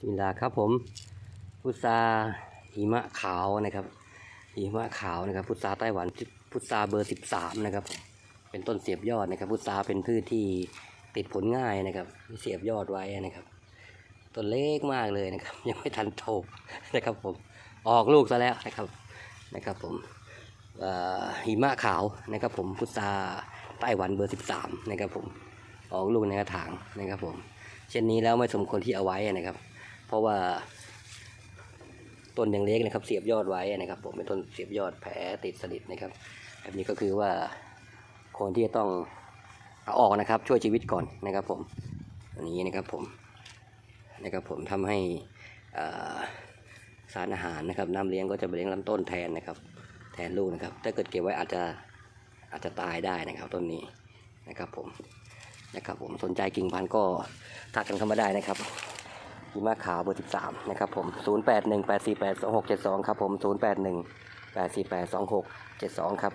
สมิลาครับผมพุทราหิมะขาวนะครับหิมะขาวนะครับ พุทราไต้หวันพุทราเบอร์สิบสามนะครับ เป็นต้นเสียบยอดนะครับ พุทราเป็นพืชที่ติดผลง่ายนะครับ เสียบยอดไว้นะครับต้นเล็กมากเลยนะครับ ยังไม่ทันโตนะครับผมออกลูกซะแล้วนะครับนะครับผมหิมะขาวนะครับ ผมพุทราไต้หวันเบอร์สิบสามนะครับผมออกลูกในกระถางนะครับผม เช่นนี้แล้วไม่สมควรที่เอาไว้นะครับ เพราะว่า ต้นยังเล็กนะครับ เสียบยอดไว้นะครับผมเป็นต้นเสียบยอดแผลติดสนิทนะครับ แบบนี้ก็คือว่าคนที่จะต้องเอาออกนะครับ ช่วยชีวิตก่อนนะครับ ผมอันนี้นะครับผมนะครับผมทำให้สารอาหารนะครับน้ำเลี้ยงก็จะไปเลี้ยงลำต้นแทนนะครับ แทนลูกนะครับ ถ้าเกิดเก็บไว้อาจจะอาจจะตายได้นะครับต้นนี้นะครับผมนะครับผมสนใจกิ่งพันธุ์ก็ทักกันเข้ามาได้นะครับ หิมะขาวเบอร์ 13 นะครับผม 0818482672 ครับผม 0818482672 ครับ